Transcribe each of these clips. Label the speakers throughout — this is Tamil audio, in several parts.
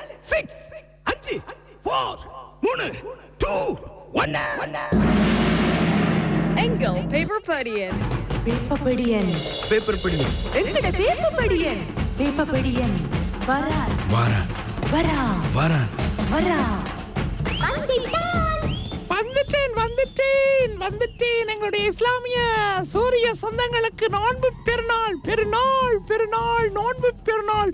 Speaker 1: ஏழு சிக்ஸ் அஞ்சு ஃபோர் மூணு டூ ஒன்னு
Speaker 2: எங்கள் பேப்பர் படியன்
Speaker 3: வேப்பப்படியன்
Speaker 1: பேப்பர் படி
Speaker 3: எங்கட வேப்பப்படியன் வேப்பப்படியன் வரா
Speaker 1: வாரா
Speaker 3: வரா
Speaker 1: வாரா
Speaker 3: வரா
Speaker 4: வந்துட்டேன் வந்துட்டேன் வந்துட்டேன். எங்களுடைய இஸ்லாமிய சூரிய சொந்தங்களுக்கு நோன்பு பெருநாள் பெருநாள் பெருநாள் நோன்பு பெருநாள்.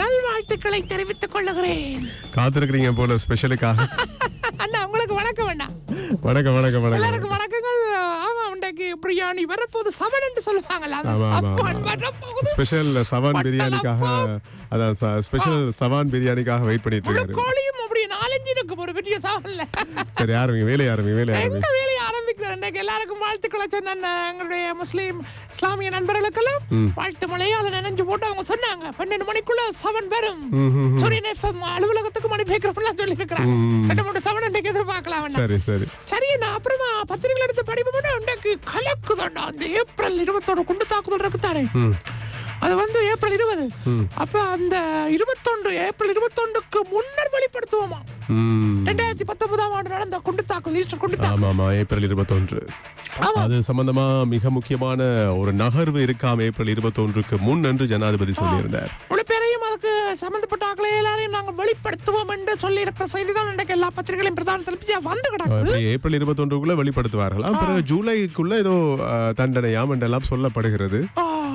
Speaker 4: நல்வாழ்த்துக்களை தெரிவித்துக் கொள்ளுகிறேன்.
Speaker 5: காத்திருக்கிறீங்க போல ஸ்பெஷலுக்காக.
Speaker 4: அண்ணா உங்களுக்கு வணக்கம் வேண்டாம்
Speaker 5: வணக்கம் வணக்கம் வணக்கம்.
Speaker 4: எல்லாருக்கும் வணக்கங்கள். ஆமா உண்டைக்கு பிரியாணி வரப்போது சவன் என்று சொல்லுவாங்கல்ல சவன். வரப்போகுது.
Speaker 5: ஸ்பெஷல் சவான் பிரியாணிக்காக அதான் ஸ்பெஷல் சவான் பிரியாணிக்காக வெயிட் பண்ணிட்டு இருக்காரு.
Speaker 4: கோழியும் அப்படி நாலஞ்சு இருக்கும் ஒரு பெரிய சவன்ல
Speaker 5: சரி ஆரம்பிங்க வேலையை ஆரம்பிங்க வேலையை
Speaker 4: எங்க இன்னைக்கு எல்லாருக்கும் வாழ்த்துக்களை சொன்ன எங்களுடைய முஸ்லீம் இஸ்லாமிய நண்பர்களுக்கெல்லாம் வாழ்த்து மலையாள நினைஞ்சு போட்டு அவங்க சொன்னாங்க. பன்னெண்டு மணிக்குள்ள சவன் வரும். சூரியன் எஃப்எம் அலுவலகத்துக்கு மணி பேக்கிறோம்லாம் சொல்லி இருக்கிறாங்க ரெண்டு மூணு சவன் இன்னைக்கு எதிர்பார்க்கலாம்.
Speaker 5: சரி சரி.
Speaker 4: சரி நான் அப்புறமா பத்திரிகைகள் எடுத்து படிப்போம்னா இன்றைக்கு கலக்குதாண்டா அந்த ஏப்ரல் இருபத்தோரு குண்டு தாக்குதல் இருக்குத்தானே. அது வந்து ஏப்ரல் இருபது. அப்ப அந்த இருபத்தொன்று ஏப்ரல் இருபத்தொன்றுக்கு முன்னர் வெளிப்படுத்துவோமா. ரெண்டாயிரத்தி பத்தொன்பதாம் ஆண்டு நடந்த ஈஸ்டர் குண்டு தாக்குதல்
Speaker 5: ஆமா ஆமா ஏப்ரல் இருபத்தொன்று. அது சம்பந்தமா மிக முக்கியமான ஒரு நகர்வு இருக்காம ஏப்ரல் இருபத்தொன்றுக்கு முன் என்று ஜனாதிபதி சொல்லியிருந்தார்.
Speaker 4: பேரையும் அதுக்கு சம்பந்தப்பட்ட ஆட்களை எல்லாரையும் நாங்கள் வெளிப்படுத்துவோம் என்று சொல்லி இருக்கிற செய்தி தான் இன்றைக்கு எல்லா பத்திரிகைகளையும் பிரதான தலைப்பியா வந்து
Speaker 5: அப்படி ஏப்ரல் இருபத்தொன்றுக்குள்ள வெளிப்படுத்துவார்களாம். பிறகு ஜூலைக்குள்ள ஏதோ தண்டனையாம் என்றெல்லாம் சொல்லப்படுகிறது.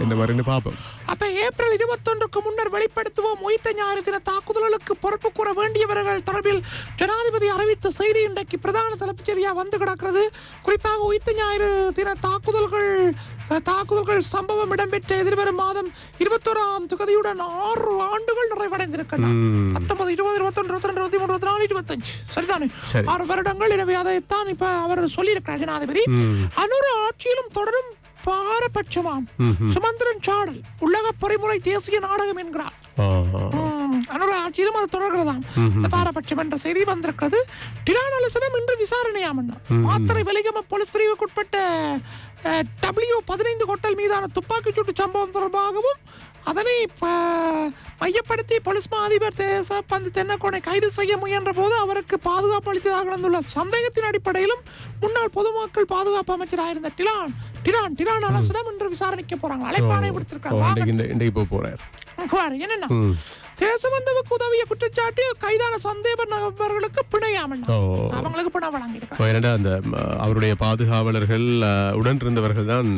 Speaker 5: என்ன மாதிரின்னு பார்ப்போம்.
Speaker 4: அப்ப ஏப்ரல் இருபத்தொன்றுக்கு முன்னர் வெளிப்படுத்துவோம் உயிர்த்த ஞாயிறு தின தாக்குதல்களுக்கு பொறுப்பு கூற வேண்டியவர்கள் தொடர்பில் ஜனாதிபதி அறிவித்த செய்தி இன்றைக்கு பிரதான தலைப்புச் செய்தியா வந்து கிடக்கிறது. குறிப்பாக உயிர்த்த ஞாயிறு தின தாக்குதல்கள் தாக்குதல்கள் சம்பவம் இடம்பெற்ற எதிர்வரும் மாதம் இருபத்தோராம் தொகுதியுடன் ஆறு ஆண்டுகள் நிறைவடைந்திருக்கலாம் பத்தொன்பது இருபது இருபத்தொன்று இருபத்தி ரெண்டு இருபத்தி மூணு இருபத்தி நாலு இருபத்தஞ்சு. சரிதானே?
Speaker 5: சரி.
Speaker 4: ஆறு வருடங்கள். எனவே அதைத்தான் இப்ப அவர் சொல்லியிருக்கிறார் ஜனாதிபதி. அனுர ஆட்சியிலும் தொடரும் பாரபட்சமாம் சுமந்திரன் சாடல் உலக பொறிமுறை தேசிய நாடகம் என்கிறார். அனுர ஆட்சியிலும் அது தொடர்கிறதாம். இந்த பாரபட்சம் என்ற செய்தி வந்திருக்கிறது. டிரான் அலசனம் இன்று விசாரணையாம் மாத்திரை வெலிகம போலீஸ் பிரிவுக்குட்பட்ட டபிள்யூ பதினைந்து ஹோட்டல் மீதான துப்பாக்கிச் சூட்டு சம்பவம் தொடர்பாகவும் அதனை மையப்படுத்தி போலீஸ் மா அதிபர் தேசப்பந்து தென்னக்கோனை கைது செய்ய முயன்ற போது அவருக்கு பாதுகாப்பு அளித்ததாக நடந்துள்ள சந்தேகத்தின் அடிப்படையிலும் முன்னாள் பொதுமக்கள் பாதுகாப்பு அமைச்சராக இருந்த டிலான் டிரான் டிரான் அலசனம் இன்று விசாரணைக்க போறாங்க. அழைப்பாணை
Speaker 5: ஓ,
Speaker 4: கொடுத்திருக்காங்க
Speaker 5: இன்றைக்கு போறார்.
Speaker 4: என்னன்னா? தேசபந்துவுக்கு உதவிய குற்றச்சாட்டு கைதான சந்தேக நபர்களுக்கு பிணையாமல். அவங்களுக்கு பிணை வழங்கியிருக்காங்க.
Speaker 5: அந்த அவருடைய பாதுகாவலர்கள் உடன் இருந்தவர்கள் தான்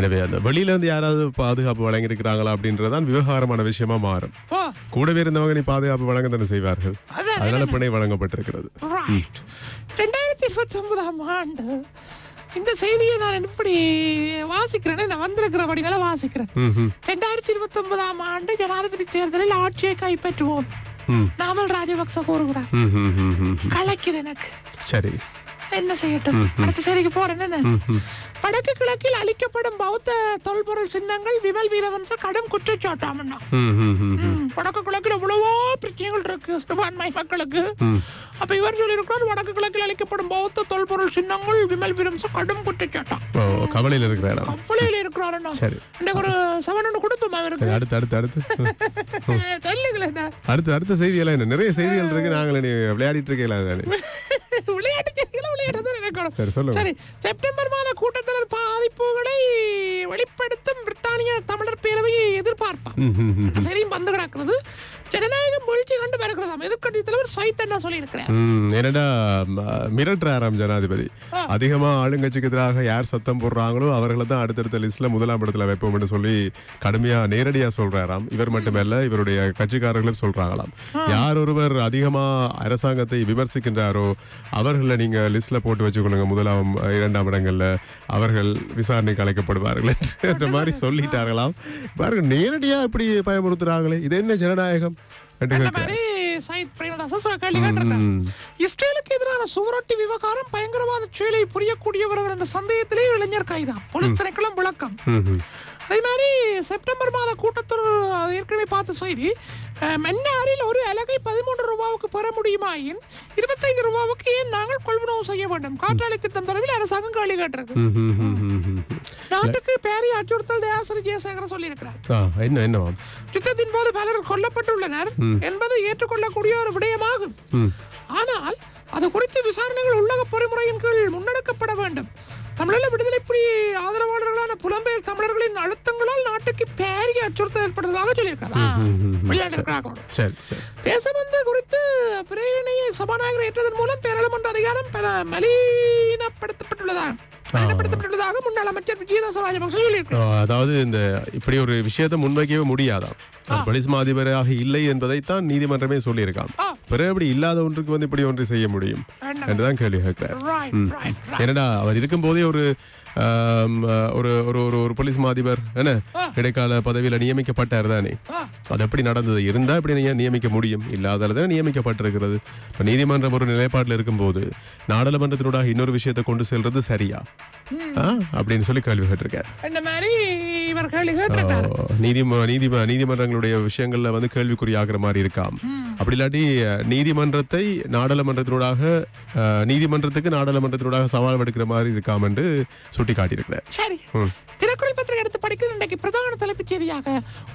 Speaker 5: எனவே அந்த வெளியில இருந்து யாராவது பாதுகாப்பு வழங்கியிருக்கிறாங்களா அப்படின்றதான் விவகாரமான விஷயமா மாறும். கூடவே இருந்தவங்க நீ பாதுகாப்பு வழங்க தானே செய்வார்கள்?
Speaker 4: அதான்
Speaker 5: அதனால பிணை வழங்கப்பட்டிருக்கிறது.
Speaker 4: ரெண்டாயிரத்தி இருபத்தி ஒன்பதாம் ஆண்டு இந்த செய்தியை நான் எப்படி வாசிக்கிறேன்னு நான் வந்திருக்கிறபடினால வாசிக்கிறேன். ரெண்டாயிரத்தி இருபத்தி ஒன்பதாம் ஆண்டு ஜனாதிபதி தேர்தலில் ஆட்சியை கைப்பற்றுவோம். நாமல் ராஜபக்ச கூறுகிறார். கலைக்குது எனக்கு.
Speaker 5: சரி.
Speaker 4: என்ன செய்யட்டும்? அடுத்த செய்திக்கு போறேன் என்ன? வடக்கு கிழக்கில் அளிக்கப்படும் பௌத்த தொல்பொருள் சின்னங்கள் விமல் வீரவன்ச கடும் குற்றச்சாட்டாமண்ணா. வடக்கு கிழக்கில் எவ்வளவோ பிரச்சனைகள் இருக்கு சிறுபான்மை மக்களுக்கு. அப்ப இவர் சொல்லியிருக்கிறார் வடக்கு கிழக்கில் அளிக்கப்படும் பௌத்த தொல்பொருள் சின்னங்கள் விமல் வீரவன்ச கடும் குற்றச்சாட்டாம்.
Speaker 5: கவலையில் இருக்கிற இடம்.
Speaker 4: அவ்வளவு இருக்கிறாருண்ணா.
Speaker 5: சரி.
Speaker 4: இன்னைக்கு ஒரு செவன் ஒன்று கொடுப்போம் அவருக்கு
Speaker 5: அடுத்து அடுத்து அடுத்து.
Speaker 4: சொல்லுங்களேன்
Speaker 5: அடுத்து அடுத்த செய்தியெல்லாம் என்ன? நிறைய செய்திகள் இருக்கு நாங்களே விளையாடிட்டு
Speaker 4: செய்திகளை நினைக்கணும்
Speaker 5: சரி, சொல்லுங்க.
Speaker 4: சரி செப்டம்பர் மாத கூட்டத்தொடர் பாதிப்புகளை வெளிப்படுத்தும் பிரித்தானிய தமிழர் பேரவையை எதிர்பார்ப்பான் செய்தியும் வந்து கிடக்கிறது. ஜனநாயகம் வீழ்ச்சி கண்டு வருகிறதாம் எதிர்க்கட்சி தலைவர் சைத் என்ன சொல்லியிருக்கிறார்
Speaker 5: என்னடா மிரட்டுறாராம் ஜனாதிபதி. அதிகமா ஆளுங்கட்சிக்கு எதிராக யார் சத்தம் போடுறாங்களோ அவர்களை தான் அடுத்தடுத்த லிஸ்ட்ல முதலாம் இடத்துல வைப்போம்னு சொல்லி கடுமையா நேரடியா சொல்றாராம். இவர் மட்டுமல்ல இவருடைய கட்சிக்காரர்களும் சொல்றாங்களாம். யார் ஒருவர் அதிகமா அரசாங்கத்தை விமர்சிக்கின்றாரோ அவர்களை நீங்க லிஸ்ட்ல போட்டு வச்சுக்கொள்ளுங்க முதலாம் இரண்டாம் இடங்கள்ல. அவர்கள் விசாரணைக்கு அழைக்கப்படுவார்கள் என்று மாதிரி சொல்லிட்டார்களாம். பாருங்க நேரடியா இப்படி பயமுறுத்துறாங்களே. இது என்ன ஜனநாயகம்?
Speaker 4: அந்த. மாதிரி பிரேமதாசன் கேள்வி இஸ்ரேலுக்கு எதிரான சுவரொட்டி விவகாரம் பயங்கரவாத செயலை புரியக்கூடியவர்கள் என்ற சந்தேகத்திலே இளைஞர் கைதான் போலீஸ் திணைக்களம் விளக்கம். அதே மாதிரி செப்டம்பர் மாத கூட்டத்தொடர் ஏற்கனவே பார்த்த செய்தி மன்னாரில் ஒரு அலகை பதிமூன்று ரூபாவுக்கு பெற முடியுமாயின் இருபத்தைந்து ரூபாவுக்கு ஏன் நாங்கள் கொள்வனவு செய்ய வேண்டும்? காற்றாலை திட்டம் தொடர்பில் அரசாங்கம் கேள்வி கேட்டிருக்கு. பேரிய அச்சுறுத்தல் தயாசிரி ஜெயசேகர சொல்லியிருக்கிறார்.
Speaker 5: ஆ என்ன என்னவாம்
Speaker 4: யுத்தத்தின் போது பலர் கொல்லப்பட்டுள்ளனர் என்பது ஏற்றுக்கொள்ளக்கூடிய ஒரு விடயமாகும். ஆனால் அது குறித்து விசாரணைகள் உள்ளக பொறிமுறையின் கீழ் முன்னெடுக்கப்பட வேண்டும். தமிழீழ விடுதலை புலி ஆதரவாளர்களான புலம்பெயர் தமிழர்களின் அழுத்தங்களால் நாட்டுக்கு பேரிய அச்சுறுத்தல் ஏற்படுவதாக சொல்லியிருக்கிறார். தேசபந்து குறித்து பிரேரணையை சபாநாயகர் ஏற்றதன் மூலம் பேரளமன்ற அதிகாரம் பெற சொல்லியிருக்கிறார்.
Speaker 5: அதாவது இந்த இப்படி ஒரு விஷயத்தை முன்வைக்கவே முடியாதாம். அவர் போலீஸ் மாதிபராக இல்லை என்பதைத்தான் நீதிமன்றமே சொல்லியிருக்கான். பிறகு அப்படி இல்லாத ஒன்றுக்கு வந்து இப்படி ஒன்று செய்ய முடியும்? என்றுதான் கேள்வி கேட்கிறார். என்னடா அவர் இருக்கும் போதே ஒரு ஒரு ஒரு ஒரு ஒரு போலீஸ் மாதிபர் என்ன? இடைக்கால பதவியில நியமிக்கப்பட்டார் தானே. அது எப்படி நடந்தது? இருந்தா இப்படி நீங்க நியமிக்க முடியும்? இல்லாதால தானே நியமிக்கப்பட்டிருக்கிறது. இப்ப நீதிமன்றம் ஒரு நிலைப்பாட்டில் இருக்கும்போது நாடாளுமன்றத்தினூடாக இன்னொரு விஷயத்தை கொண்டு செல்றது சரியா? அப்படின்னு சொல்லி கேள்வி கேட்டிருக்கார்
Speaker 4: கேள்வி கேட்டிருக்கார்
Speaker 5: நீதிம நீதிம நீதிமன்றங்களுடைய விஷயங்கள்ல வந்து கேள்விக்குறியாகிற மாதிரி இருக்காம். அப்படி இல்லாட்டி நீதிமன்றத்தை நாடாளுமன்றத்தினூடாக நீதிமன்றத்துக்கு நாடாளுமன்றத்தினூடாக சவால் விடுக்கிற மாதிரி இருக்காம் என்று சுட்டி காட்டியிருக்கிறார்
Speaker 4: சரி பத்திரிகை எடுத்து படிக்கிற இன்றைக்கு பிரதான தலைப்புச் செய்தியாக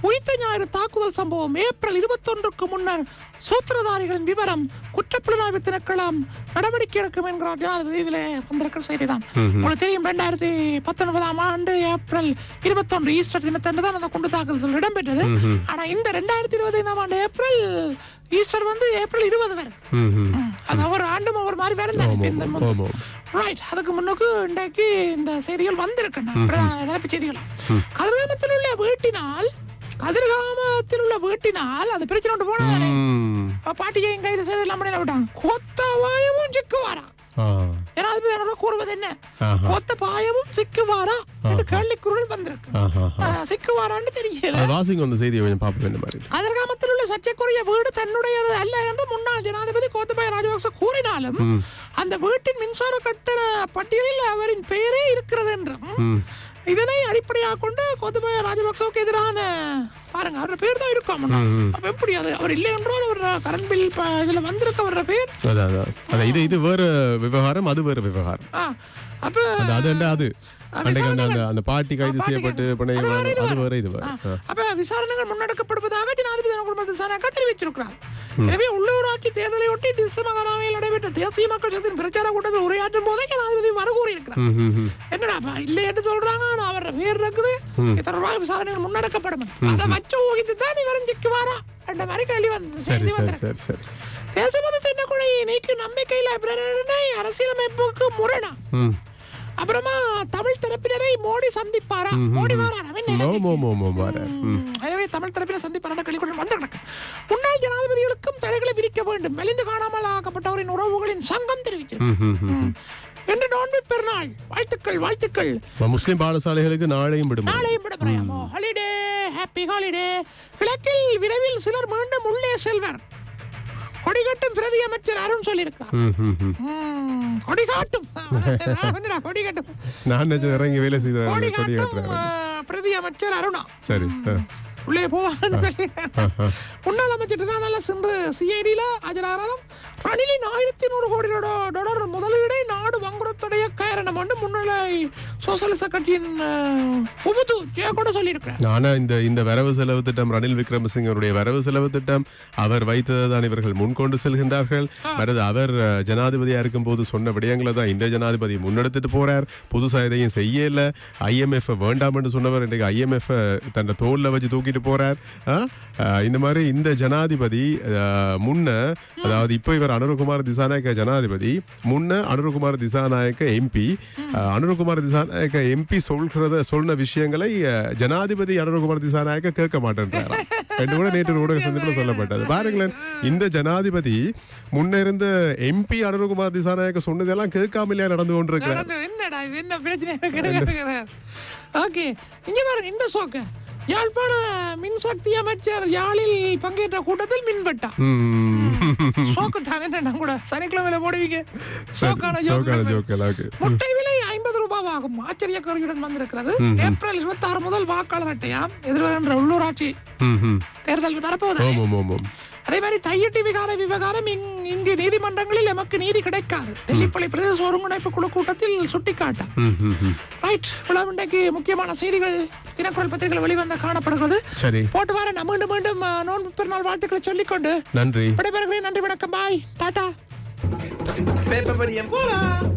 Speaker 4: உயிர்த்த ஞாயிறு தாக்குதல் சம்பவம் ஏப்ரல் இருபத்தொன்றுக்கு முன்னர் சூத்திரதாரிகளின் விவரம் குற்றப்புலனாய்வு திணைக்களம் நடவடிக்கை எடுக்கும் என்கிறார் ஜனாதிபதி. இதில் வந்திருக்கிற செய்திதான். உங்களுக்கு தெரியும் ரெண்டாயிரத்தி பத்தொன்பதாம் ஆண்டு ஏப்ரல் இருபத்தொன்று ஈஸ்டர் தினத்தன்று தான் அந்த குண்டு தாக்குதல் இடம்பெற்றது. ஆனா இந்த ரெண்டாயிரத்தி இருபத்தைந்தாம் ஆண்டு ஏப்ரல் ஈஸ்டர் வந்து ஏப்ரல் இருபது வரை. அது ஒவ்வொரு ஆண்டும் ஒவ்வொரு மாதிரி வேற தானே. ரைட் அதுக்கு முன்னுக்கு இன்றைக்கு இந்த செய்திகள் வந்திருக்கின்றன பிரதான தலைப்புச் செய்திகள். கதிர்காமத்தில் உள்ள வீட்டினால் கதிர்காமத்தில் உள்ள வீட்டினால் அந்த பிரச்சனை ஒன்று போனதானே
Speaker 5: ம்.
Speaker 4: பாட்டியையும் கைது செய்து எல்லாம் பண்ணி விட்டாங்க கொத்த பாயமும் சிக்குவாரா. ஜனாதிபதி கூறுவது என்ன. கொத்த பாயமும் சிக்குவாரா? என்று கேள்விக்குரல் வந்திருக்கு. சிக்குவாரான்னு தெரியல.
Speaker 5: வாசிங்க அந்த செய்தியை கொஞ்சம் பார்ப்போம் இந்த மாதிரி
Speaker 4: கதிர்காமத்தில் உள்ள சர்ச்சைக்குரிய வீடு தன்னுடையது அல்ல என்று முன்னாள் ஜனாதிபதி கோத்தபாய ராஜபக்ச கூறினாலும் அந்த வீட்டின் மின்சார கட்டண பட்டியலில் அவரின் பெயரே இருக்கிறது என்றும். இதனை அடிப்படையாக கொண்டு கோத்தபாய ராஜபக்சவுக்கு எதிரான பாருங்க அவரோட பேர் தான் இருக்கும். அப்ப எப்படி அது? அவர் இல்லை என்றால் அவர் கரண்ட் பில் இதுல வந்திருக்க அவரோட பேர்?
Speaker 5: இது இது வேற விவகாரம் அது வேற விவகாரம்.
Speaker 4: அப்ப
Speaker 5: அது அது என்ன அது? அன்றைக்கு அந்த பாட்டி கைது
Speaker 4: பாட்டி
Speaker 5: செய்யப்பட்டு
Speaker 4: அது வேற, இது அப்ப விசாரணைகள் முன்னெடுக்கப்படுவதாக ஜனாதிபதி குடும்ப திசானாக்கா தெரிவிச்சிருக்கிறார். எனவே உள்ளூராட்சி தேர்தலையொட்டி திசை மகாராமையில் நடைபெற்ற தேசிய மக்கள் சக்தியின் பிரச்சார கூட்டத்தில் உரையாற்றும் போதே ஜனாதிபதி வர கூறியிருக்கிறார். என்னடாப்பா இல்லை என்று சொல்றாங்க ஆனா அவர பேர் இருக்குது. தொடர்பாக விசாரணைகள் முன்னெடுக்கப்படும். அதை வச்சு ஊகித்து தான் இவரும் சிக்குவாரா என்ற மாதிரி கேள்வி வந்து செய்தி
Speaker 5: சரி
Speaker 4: தேசபந்து தென்னக்குழி நீக்கு நம்பிக்கையில அரசியலமைப்புக்கு முரணா? அப்புறமா தமிழ் தரப்பினரை மோடி சந்திப்பாரா? மோடி
Speaker 5: ம்.
Speaker 4: எனவே தமிழ் தரப்பினர் சந்திப்பார் கேள்விக்குடன் வந்து கிடக்கு முன்னாள் ஜனாதிபதிகளுக்கும் தடைகளை விதிக்க வேண்டும் மெலிந்து காணாமல் ஆக்கப்பட்டவரின் உறவுகளின் சங்கம் தெரிவிச்சிருக்கு
Speaker 5: ம், ம், ம்.
Speaker 4: இன்று நோன்பு பெருநாள் வாழ்த்துக்கள்.
Speaker 5: முஸ்லிம் பாடசாலைகளுக்கு நாளையும் விடுமுறை.
Speaker 4: நாளையும் விடப்பறையாமோ ஹாலிடே ஹாப்பி ஹாலிடே கிழக்கில் விரைவில் சிலர் மீண்டும் உள்ளே செல்வர். கொடிகட்டும் பிரதி அமைச்சர் அருண்.
Speaker 5: ம்,
Speaker 4: கொடிகாட்டும். கொடிகாட்டும்.
Speaker 5: நான் இறங்கி வேலை செய்த கொடி
Speaker 4: கொடிகாட்டும் பிரதி அமைச்சர் அருணா.
Speaker 5: சரி.
Speaker 4: உள்ளே போவான்னு சொல்லி முன்னாள் அமைச்சர் நல்லா சென்று சிஐடியில ஆஜராகிறாலும் ரணிலின் ஆயிரத்தி நூறு கோடி டாலர் முதலீடை நாடு வங்குறத்துடைய காரணம் என்று முன்னிலை சோசலிச கட்சியின் புபுது கூட சொல்லியிருக்கிறார்.
Speaker 5: ஆனா இந்த இந்த வரவு செலவு திட்டம் ரணில் விக்ரமசிங்கருடைய வரவு செலவு திட்டம் அவர் வைத்ததை தான் இவர்கள் முன்கொண்டு செல்கின்றார்கள். மற்றது அவர் அஹ், ஜனாதிபதியா இருக்கும்போது சொன்ன விடயங்களை தான் இந்த ஜனாதிபதி முன்னெடுத்துட்டு போறார். புதுசா எதையும் செய்யல. ஐஎம்எஃப் வேண்டாம் என்று சொன்னவர் இன்றைக்கு ஐஎம்எஃப் தன்னை தோல்ல வச்சு தூக்கிட்டு போறார். இந்த மாதிரி இந்த ஜனாதிபதி முன்ன அதாவது இப்போ இவர் அனுரகுமார் திசாநாயக்க ஜனாதிபதி முன்ன அனுரகுமார் திசாநாயக்க எம்பி அனுரகுமார் திசாநாயக்க எம்பி சொல்கிறத சொன்ன விஷயங்களை ஜனாதிபதி அனுரகுமார் திசாநாயக்க கேட்க மாட்டேன்றாராம். ரெண்டு கூட நேற்று ஊடக சந்திப்பில் சொல்லப்பட்டது. பாருங்களேன் இந்த ஜனாதிபதி முன்ன இருந்த எம்பி அனுரகுமார் திசாநாயக்க சொன்னதெல்லாம் கேட்காமலையா நடந்து கொண்டிருக்கிறார்.
Speaker 4: என்னடா இது? என்ன பிரச்சனை? ஓகே இங்க பாருங்க இந்த சோக்கு யாழ்ப்பாண மின்சக்தி அமைச்சர் யாழில் பங்கேற்ற கூட்டத்தில் மின்வெட்டா. சோக்கு தானே என்ன கூட சனிக்கிழமையில போடுவீங்க. சோக்கான
Speaker 5: சோக்கான
Speaker 4: ஜோக்கு.
Speaker 5: ஜோக்கு எல்லாருக்கு
Speaker 4: முட்டை ரூபாவாகும் ஆச்சரிய கருவியுடன் வந்திருக்கிறது. ஏப்ரல் இருபத்தி ஆறு முதல் வாக்காளர் அட்டையாம் எதிர்வருகின்ற உள்ளூராட்சி தேர்தல் வரப்போகுது. அதே மாதிரி தையட்டி விகார விவகாரம் இங்- இங்கு நீதிமன்றங்களில் எமக்கு நீதி கிடைக்காது. தெல்லிப்பள்ளி பிரதேச ஒருங்கிணைப்பு குழு கூட்டத்தில் சுட்டிக்காட்டும். ரைட் இவ்வளவு இன்றைக்கு முக்கியமான செய்திகள் தினக்குரல் பத்திரிகைகள் வெளிவந்த காணப்படுகிறது.
Speaker 5: சரி.
Speaker 4: போட்டு வர நான் மீண்டும் மீண்டும் நோன்பு பெருநாள் வாழ்த்துக்களை சொல்லிக்கொண்டு.
Speaker 5: நன்றி.
Speaker 4: விடைபெறுகிறேன். நன்றி வணக்கம். பாய். டாடா.
Speaker 1: பேப்பர் படியம் போலாம்